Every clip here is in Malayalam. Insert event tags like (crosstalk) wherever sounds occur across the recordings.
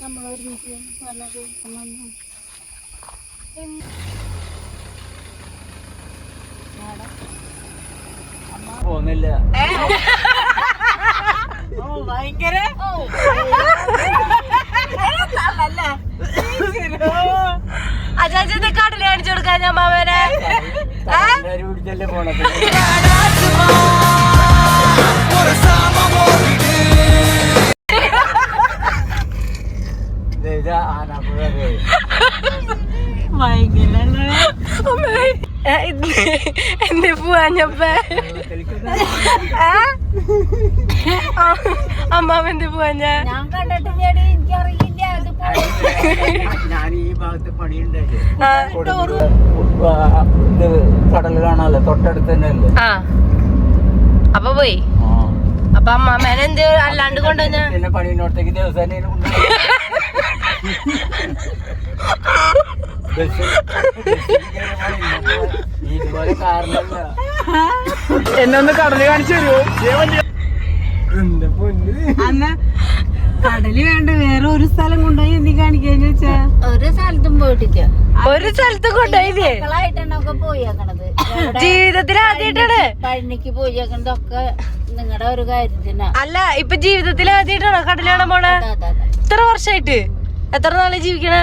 നമ്മൾ ഒരുമിച്ച് (laughs) ഭയങ്കര. അജാജത്തെ കടൽ കാണിച്ചു കൊടുക്കാൻ ഞാൻ മാമേനെ പിടിച്ചല്ലേ പോണത്. എന്റെ പോവാഞ്ഞപ്പേ അമ്മാവന്റെ പോവാഞ്ഞ ഞാൻ കണ്ടിട്ടില്ലേടി എനിക്കറിയില്ല ഞാൻ ഈ ഭാഗത്ത് ആ, ഇത് കാണാല്ലോ തൊട്ടടുത്ത് തന്നെ അല്ലേ ആ. അപ്പൊ പോയി. അപ്പൊ അമ്മാമേനെ എന്ത് അല്ലാണ്ട് കൊണ്ടുവന്ന? പണിയിനോടത്തേക്ക് ദിവസം (laughs) എന്നൊന്ന് കടൽ കാണിച്ചു തരുമോ അന്ന് കടൽ വേണ്ട വേറെ ഒരു സ്ഥലം കൊണ്ടുപോയി എന്തി കാണിക്കാന്ന് വെച്ചാ ഒരു സ്ഥലത്തും പോയിട്ടില്ല. ഒരു സ്ഥലത്തും കൊണ്ടുപോയില്ലേ? ഒക്കെ പോയേക്കണത്. ജീവിതത്തിൽ ആദ്യമായിട്ടാണ്? പഴനിക്ക് പോയേക്കണതൊക്കെ നിങ്ങളുടെ ഒരു കാര്യത്തിനാ അല്ല ഇപ്പൊ ജീവിതത്തിൽ ആദ്യമായിട്ടാണോ കടൽ കാണാൻ പോണേ? ഇത്ര വർഷമായിട്ട് എത്ര നാളെ ജീവിക്കണേ?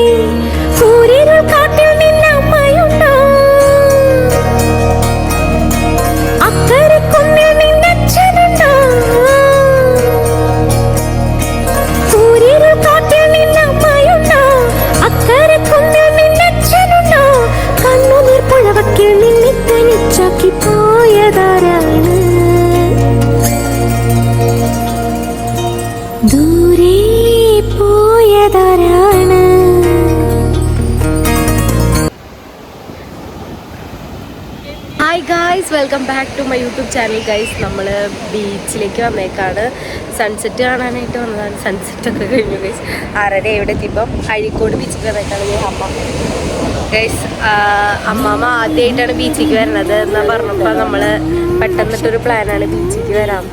Hi guys welcome back to my YouTube channel guys നമ്മൾ ബീച്ചിലേക്ക് വന്നേക്കാണ്. സൺസെറ്റ് കാണാനായിട്ട് വന്നതാണ്. സൺസെറ്റ് ഒക്കെ കഴിഞ്ഞു ഗൈസ് ആറര ഇവിടെ എത്തിയപ്പം? അഴീക്കോട് ബീച്ചിൽ വന്നേക്കാണ് ഞാൻ അമ്മ. ഗൈസ് അമ്മാമ്മ ആദ്യമായിട്ടാണ് ബീച്ചിലേക്ക് വരുന്നത് എന്ന് പറഞ്ഞപ്പോൾ നമ്മൾ പെട്ടെന്നിട്ടൊരു പ്ലാനാണ് ബീച്ചിലേക്ക് വരാം.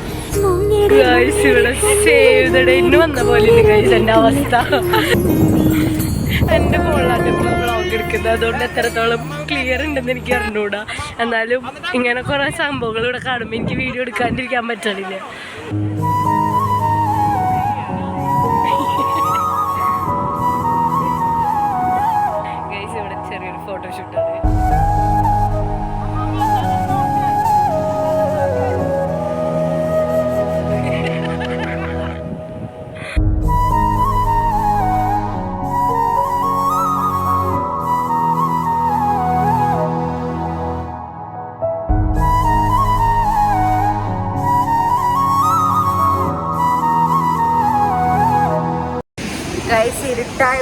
ഗൈസ് ഇവിടെ സേവ് ദ ഇന്ന് വന്ന പോലെ ഗൈസ് എന്റെ അവസ്ഥ. എന്റെ ഫോണിലാണ് വ്ളോഗ് അതുകൊണ്ട് എത്രത്തോളം ക്ലിയർ ഉണ്ടെന്ന് എനിക്ക് അറിഞ്ഞൂടാ എന്നാലും ഇങ്ങനെ കുറേ സംഭവങ്ങൾ ഇവിടെ കാണുമ്പോൾ എനിക്ക് വീഡിയോ എടുക്കാണ്ടിരിക്കാൻ പറ്റണില്ല.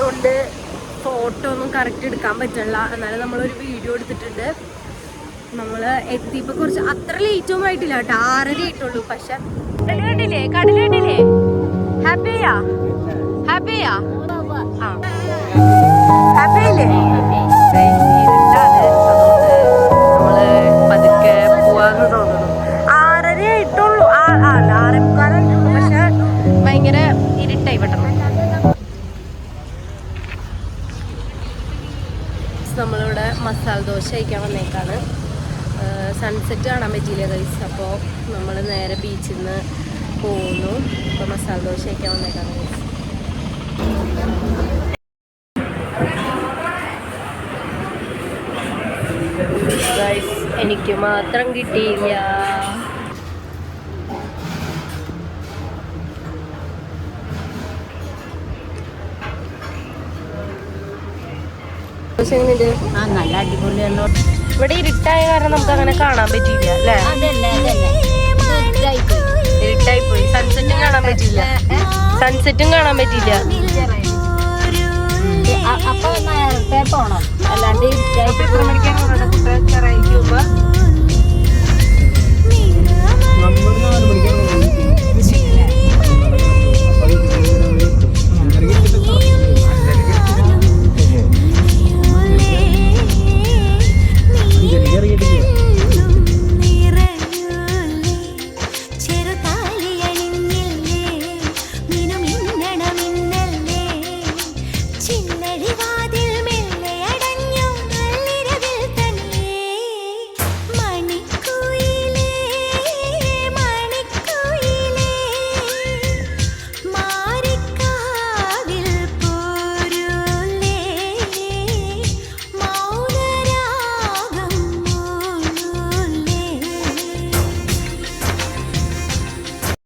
ഇരുട്ടായതുകൊണ്ട് ഫോട്ടോ ഒന്നും കറക്റ്റ് എടുക്കാൻ പറ്റില്ല. എന്നാലും നമ്മളൊരു വീഡിയോ എടുത്തിട്ടുണ്ട്. നമ്മൾ എത്തിയപ്പോൾ കുറച്ച് അത്ര ലേറ്റ് ഒന്നും ആയിട്ടില്ല കേട്ടോ. ആറര ആയിട്ടുള്ളൂ. പക്ഷെ കണ്ടില്ലേ ഹാപ്പിയാ ഹാപ്പിയാ ഹാപ്പിയല്ലേ നമ്മളിവിടെ മസാല ദോശ കഴിക്കാൻ വന്നേക്കാണ്. സൺസെറ്റ് കാണാൻ പറ്റിയില്ല ഗൈസ് അപ്പോൾ നമ്മൾ നേരെ ബീച്ചിൽ നിന്ന് പോകുന്നു. അപ്പോൾ മസാല ദോശ കഴിക്കാൻ വന്നേക്കാണ് ഗൈസ് ഗൈസ് എനിക്ക് മാത്രം കിട്ടിയില്ല. ആ നല്ല ഇവിടെ ഇരുട്ടായ കാരണം നമുക്ക് അങ്ങനെ കാണാൻ പറ്റിയില്ല ഇരുട്ടായി പോയി സൺസെറ്റും കാണാൻ പറ്റിയില്ല. സൺസെറ്റും കാണാൻ പറ്റിയില്ല. അപ്പൊ നേരത്തെ പോണം. അല്ലാണ്ട് ഇരുട്ടായി എത്ര മണിക്കാണ് querida.